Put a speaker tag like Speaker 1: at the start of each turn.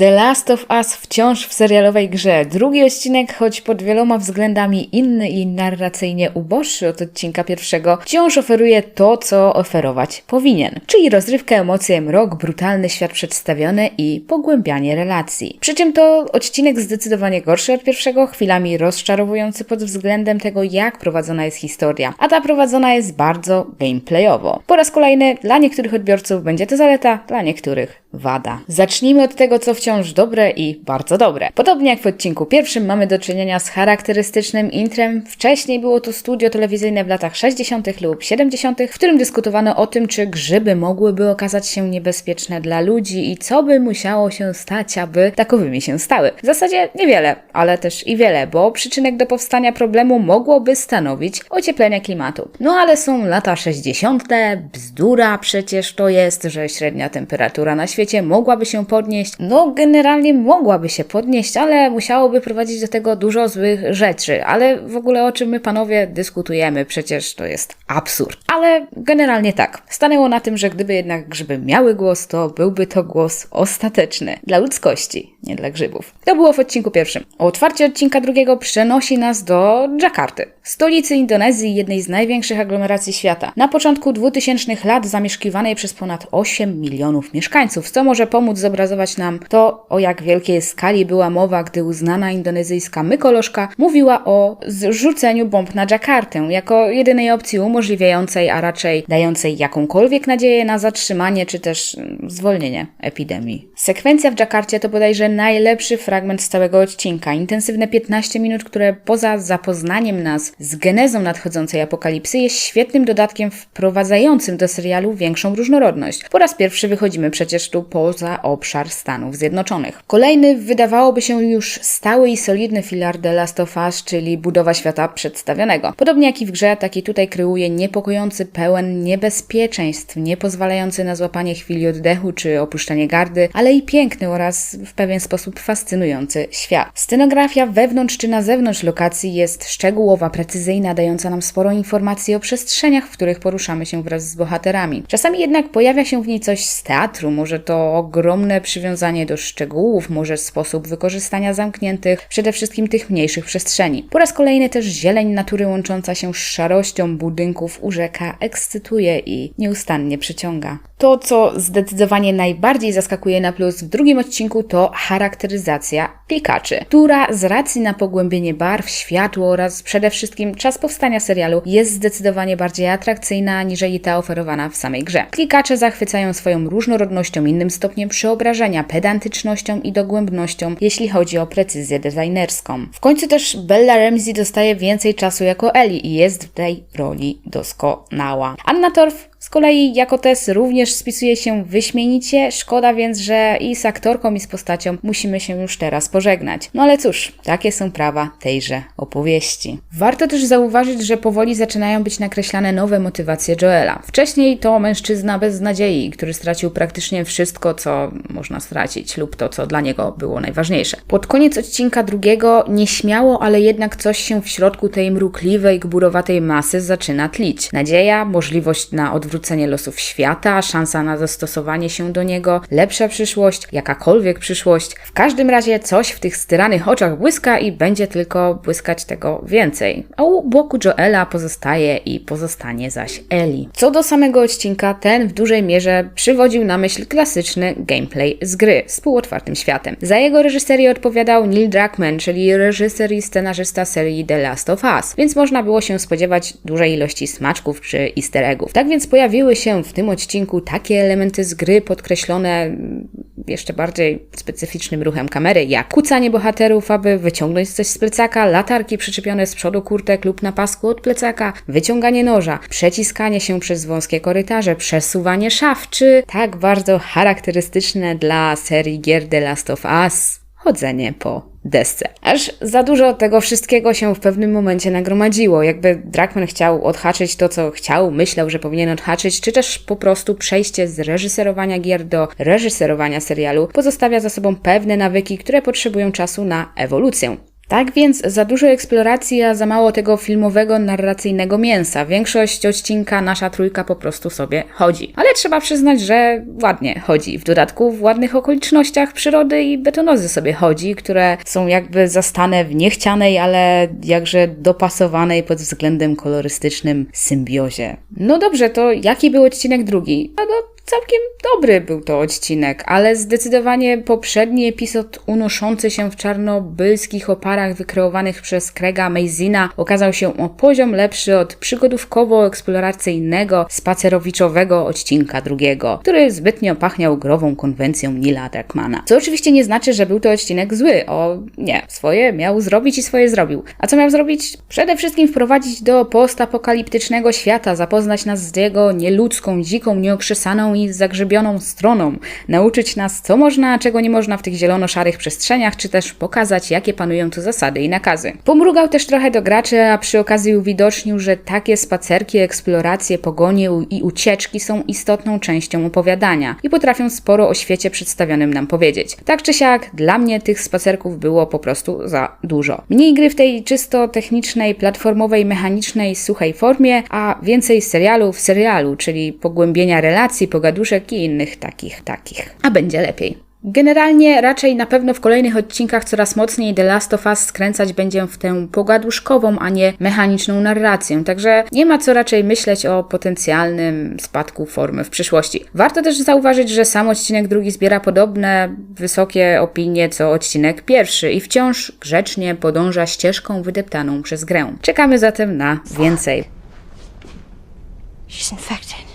Speaker 1: The Last of Us wciąż w serialowej grze. Drugi odcinek, choć pod wieloma względami inny i narracyjnie uboższy od odcinka pierwszego, wciąż oferuje to, co oferować powinien. Czyli rozrywkę, emocje, mrok, brutalny świat przedstawiony i pogłębianie relacji. Przy czym to odcinek zdecydowanie gorszy od pierwszego, chwilami rozczarowujący pod względem tego, jak prowadzona jest historia. A ta prowadzona jest bardzo gameplayowo. Po raz kolejny dla niektórych odbiorców będzie to zaleta, dla niektórych wada. Zacznijmy od tego, co wciąż dobre i bardzo dobre. Podobnie jak w odcinku pierwszym mamy do czynienia z charakterystycznym intrem. Wcześniej było to studio telewizyjne w latach 60. lub 70., w którym dyskutowano o tym, czy grzyby mogłyby okazać się niebezpieczne dla ludzi i co by musiało się stać, aby takowymi się stały. W zasadzie niewiele, ale też i wiele, bo przyczynek do powstania problemu mogłoby stanowić ocieplenie klimatu. No ale są lata 60., bzdura przecież to jest, że średnia temperatura na świecie mogłaby się podnieść. No, generalnie mogłaby się podnieść, ale musiałoby prowadzić do tego dużo złych rzeczy. Ale w ogóle o czym my panowie dyskutujemy? Przecież to jest absurd. Ale generalnie tak. Stanęło na tym, że gdyby jednak grzyby miały głos, to byłby to głos ostateczny dla ludzkości, nie dla grzybów. To było w odcinku pierwszym. Otwarcie odcinka drugiego przenosi nas do Dżakarty, stolicy Indonezji, jednej z największych aglomeracji świata. Na początku 2000 lat zamieszkiwanej przez ponad 8 milionów mieszkańców, co może pomóc zobrazować nam to, o jak wielkiej skali była mowa, gdy uznana indonezyjska mykolożka mówiła o zrzuceniu bomb na Dżakartę, jako jedynej opcji umożliwiającej, a raczej dającej jakąkolwiek nadzieję na zatrzymanie czy też mm, zwolnienie epidemii. Sekwencja w Dżakarcie to bodajże najlepszy fragment z całego odcinka. Intensywne 15 minut, które poza zapoznaniem nas z genezą nadchodzącej apokalipsy jest świetnym dodatkiem wprowadzającym do serialu większą różnorodność. Po raz pierwszy wychodzimy przecież tu poza obszar Stanów Zjednoczonych. Kolejny wydawałoby się już stały i solidny filar The Last of Us, czyli budowa świata przedstawionego. Podobnie jak i w grze, taki tutaj kryuje niepokojący, pełen niebezpieczeństw, nie pozwalający na złapanie chwili oddechu czy opuszczenie gardy, ale i piękny oraz w pewien sposób fascynujący świat. Scenografia wewnątrz czy na zewnątrz lokacji jest szczegółowa, precyzyjna, dająca nam sporo informacji o przestrzeniach, w których poruszamy się wraz z bohaterami. Czasami jednak pojawia się w niej coś z teatru, może to ogromne przywiązanie do szczegółów, może sposób wykorzystania zamkniętych, przede wszystkim tych mniejszych przestrzeni. Po raz kolejny też zieleń natury łącząca się z szarością budynków urzeka, ekscytuje i nieustannie przyciąga. To, co zdecydowanie najbardziej zaskakuje na plus w drugim odcinku, to charakteryzacja klikaczy, która z racji na pogłębienie barw, światło oraz przede wszystkim czas powstania serialu jest zdecydowanie bardziej atrakcyjna aniżeli ta oferowana w samej grze. Klikacze zachwycają swoją różnorodnością, innym stopniem przeobrażenia, pedantycznością i dogłębnością, jeśli chodzi o precyzję designerską. W końcu też Bella Ramsey dostaje więcej czasu jako Ellie i jest w tej roli doskonała. Anna Torf z kolei jako Tess również spisuje się wyśmienicie, szkoda więc, że i z aktorką i z postacią musimy się już teraz pożegnać. No ale cóż, takie są prawa tejże opowieści. Warto też zauważyć, że powoli zaczynają być nakreślane nowe motywacje Joela. Wcześniej to mężczyzna bez nadziei, który stracił praktycznie wszystko, co można stracić lub to, co dla niego było najważniejsze. Pod koniec odcinka drugiego nieśmiało, ale jednak coś się w środku tej mrukliwej, gburowatej masy zaczyna tlić. Nadzieja, możliwość na odwrócenie odwrócenie losów świata, szansa na zastosowanie się do niego, lepsza przyszłość, jakakolwiek przyszłość. W każdym razie coś w tych styranych oczach błyska i będzie tylko błyskać tego więcej. A u boku Joela pozostaje i pozostanie zaś Ellie. Co do samego odcinka, ten w dużej mierze przywodził na myśl klasyczny gameplay z gry z półotwartym światem. Za jego reżyserię odpowiadał Neil Druckmann, czyli reżyser i scenarzysta serii The Last of Us, więc można było się spodziewać dużej ilości smaczków czy easter eggów. Tak więc pojawiły się w tym odcinku takie elementy z gry podkreślone jeszcze bardziej specyficznym ruchem kamery, jak kucanie bohaterów, aby wyciągnąć coś z plecaka, latarki przyczepione z przodu kurtek lub na pasku od plecaka, wyciąganie noża, przeciskanie się przez wąskie korytarze, przesuwanie szaf, czy tak bardzo charakterystyczne dla serii gier The Last of Us chodzenie po desce. Aż za dużo tego wszystkiego się w pewnym momencie nagromadziło. Jakby Druckmann chciał odhaczyć to, co chciał, myślał, że powinien odhaczyć, czy też po prostu przejście z reżyserowania gier do reżyserowania serialu pozostawia za sobą pewne nawyki, które potrzebują czasu na ewolucję. Tak więc za dużo eksploracji, a za mało tego filmowego, narracyjnego mięsa. Większość odcinka nasza trójka po prostu sobie chodzi. Ale trzeba przyznać, że ładnie chodzi. W dodatku w ładnych okolicznościach przyrody i betonozy sobie chodzi, które są jakby zastane w niechcianej, ale jakże dopasowanej pod względem kolorystycznym symbiozie. No dobrze, to jaki był odcinek drugi? No, no całkiem dobry był to odcinek, ale zdecydowanie poprzedni epizod unoszący się w czarnobylskich oparach wykreowanych przez Craiga Mazina okazał się o poziom lepszy od przygodówkowo-eksploracyjnego, spacerowiczowego odcinka drugiego, który zbytnio pachniał grową konwencją Nila Druckmana. Co oczywiście nie znaczy, że był to odcinek zły. O nie, swoje miał zrobić i swoje zrobił. A co miał zrobić? Przede wszystkim wprowadzić do postapokaliptycznego świata, zapoznać nas z jego nieludzką, dziką, nieokrzesaną i zagrzebioną stroną, nauczyć nas, co można, a czego nie można w tych zielono-szarych przestrzeniach, czy też pokazać, jakie panują tu zasady i nakazy. Pomrugał też trochę do graczy, a przy okazji uwidocznił, że takie spacerki, eksploracje, pogonie i ucieczki są istotną częścią opowiadania i potrafią sporo o świecie przedstawionym nam powiedzieć. Tak czy siak, dla mnie tych spacerków było po prostu za dużo. Mniej gry w tej czysto technicznej, platformowej, mechanicznej, suchej formie, a więcej serialu w serialu, czyli pogłębienia relacji, pogaduszek i innych takich, takich. A będzie lepiej. Generalnie raczej na pewno w kolejnych odcinkach coraz mocniej The Last of Us skręcać będzie w tę pogaduszkową, a nie mechaniczną narrację, także nie ma co raczej myśleć o potencjalnym spadku formy w przyszłości. Warto też zauważyć, że sam odcinek drugi zbiera podobne wysokie opinie co odcinek pierwszy i wciąż grzecznie podąża ścieżką wydeptaną przez grę. Czekamy zatem na więcej.
Speaker 2: She's infected.